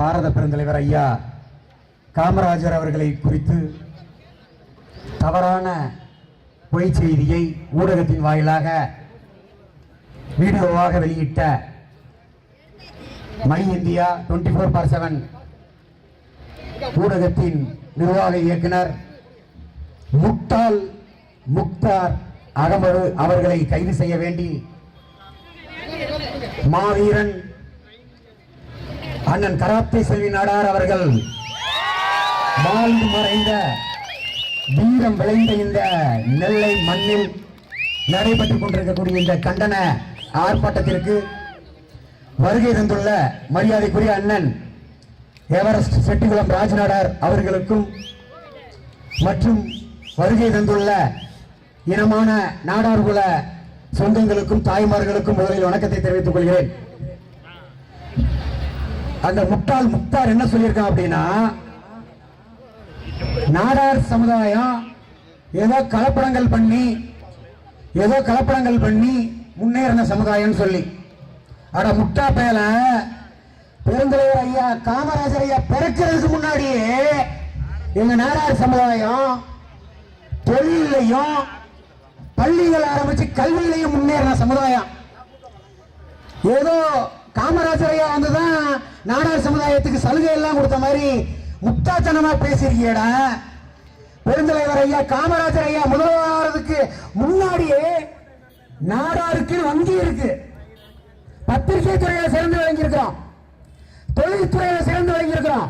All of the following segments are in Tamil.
பாரத பெருந்தலைவர் ஐயா காமராஜர் அவர்களை குறித்து தவறான பொய் செய்தியை ஊடகத்தின் வாயிலாக வீடியோவாக வெளியிட்ட my India twenty four by seven ஊடகத்தின் நிர்வாக இயக்குனர் முக்தால் முக்தார் அகமது அவர்களை கைது செய்ய வேண்டி மாவீரன் அண்ணன் கராத்தே செல்வி நாடார் அவர்கள். வாழ்ந்து மறைந்த வீரம் விளைந்த இந்த நெல்லை மண்ணில் நடைபெற்றுக் கொண்டிருக்கக்கூடிய இந்த கண்டன ஆர்ப்பாட்டத்திற்கு வருகை தந்துள்ள மரியாதைக்குரிய அண்ணன் எவரெஸ்ட் செட்டிகுளம் ராஜநாடார் அவர்களுக்கும் மற்றும் வருகை தந்துள்ள இனமான நாடார்குல சொந்தங்களுக்கும் தாய்மார்களுக்கும் முதலில் வணக்கத்தை தெரிவித்துக் கொள்கிறேன். அந்த முட்டாள் முக்தார் என்ன சொல்லியிருக்கான் அப்படின்னா நாடார் சமுதாயம் ஏதோ கலப்படங்கள் பண்ணி ஏதோ கலப்படங்கள் பண்ணி முன்னேறின சமுதாயம் சொல்லி. அட முட்டா பேல பெருந்தலைவர் ஐயா காமராஜர் ஐயா பிறக்கிறதுக்கு முன்னாடியே எங்க நாடார் சமுதாயம் தொழிலையும் பள்ளிகள் ஆரம்பிச்சு கல்வியிலையும் முன்னேறின சமுதாயம். ஏதோ காமராஜர் ஐயா வந்து தான் நாடார் சமுதாயத்துக்கு சலுகை எல்லாம் கொடுத்த மாதிரி முட்டாத்தனமா பேசியிருக்கியடா. பெருந்தலைவர் ஐயா காமராஜர் ஐயா முதல்வராகிறதுக்கு முன்னாடியே நாடாருக்கு வங்கி இருக்கு. பத்திரிகை துறையில சிறந்து விளங்கியிருக்கிறோம். தொழில்துறையில சிறந்து விளங்கியிருக்கிறோம்.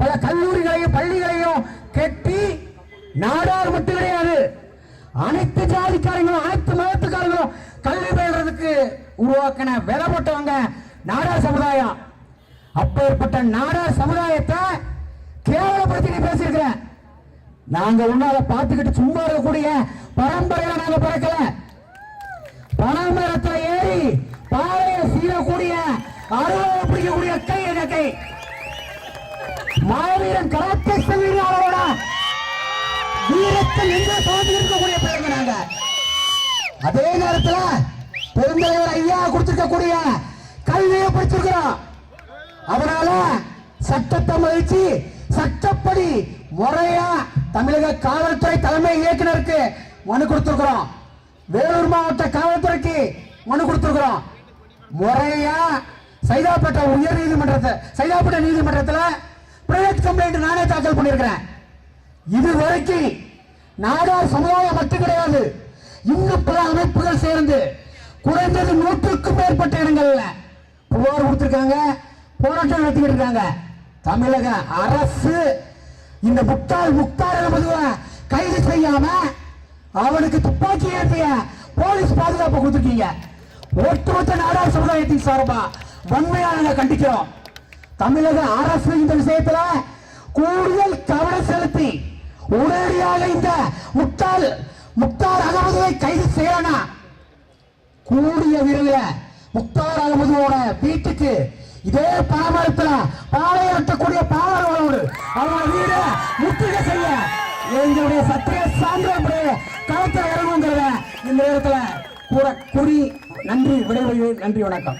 பல கல்லூரிகளையும் பள்ளிகளையும் கட்டி நாடார் மட்டும் கிடையாது அனைத்து ஜாதிக்காரங்களும் அனைத்து மதத்துக்காரங்களும் கல்வி பயில்றதுக்கு உருவாக்கின விலை போட்டவங்க நாடார் சமுதாயம். அப்பேற்பட்ட நாடார் சமுதாயத்தை கேவலப்படுத்தி நீ பேசியிருக்கிறேன் நாங்க உன்னால பார்த்துக்கிட்டு சும்மா இருக்கக்கூடிய பரம்பரையில நாங்க பிறக்கல. பனைமரத்துல ஏறி பாறையை சீரக்கூடிய அருவாவை பிடிக்கக்கூடிய கை எங்க கை மாவீரன் கராத்தே செல்வியாளரோட வீரத்தில் எங்க தோன்றி இருக்கக்கூடிய பிள்ளைங்க நாங்க. அதே நேரத்துல பெருந்தலைவர் ஐயா கொடுத்திருக்கக்கூடிய படிச்சிருக்கிறோம் அதனால சட்டத்தை மகிழ்ச்சி சட்டப்படி முறையா தமிழக காவல்துறை தலைமை இயக்குனருக்கு மனு கொடுத்திருக்கிறோம். வேலூர் மாவட்ட காவல்துறைக்கு மனு கொடுத்திருக்கிறோம். முறையா சைதாப்பட்ட உயர் நீதிமன்றத்தை சைதாப்பட்ட நீதிமன்றத்தில் பிரைவேட் கம்ப்ளைண்ட் நானே தாக்கல் பண்ணியிருக்கிறேன். இது வரைக்கும் நாடார் சமுதாயம் மட்டும் கிடையாது. இன்னும் பல அமைப்புகள் சேர்ந்து குறைந்தது நூற்றுக்கும் மேற்பட்ட இடங்கள்ல புகார் கொடுத்துருக்காங்க போராட்டம் நடத்திக்கிட்டு இருக்காங்க தமிழக அரசு இந்த முக்தார் முக்தார் மதுவை கைது செய்யாம அவனுக்கு துப்பாக்கி ஏற்றிய போலீஸ் பாதுகாப்பு கொடுத்துருக்கீங்க. ஒட்டுமொத்த நாடார் சமுதாயத்தின் சார்பா வன்மையா நாங்க கண்டிக்கிறோம். தமிழக அரசு இந்த விஷயத்துல கூடுதல் கவனம் செலுத்தி உடனடியாக இந்த முக்தால் முக்தார் அகமதுவை கைது செய்யணும் கூடிய விரைவில் முக்தார் அகமதுவோட வீட்டுக்கு இதே பாமரத்துல பாளையட்டக்கூடிய பாமரோடு அவங்க வீடு முற்றுகை செய்ய எங்களுடைய சத்திரிய சான்றோடைய களத்தில் இறங்குங்கிறத இந்த நேரத்தில் கூற கூறி நன்றி விடைபெறுகிறேன். நன்றி வணக்கம்.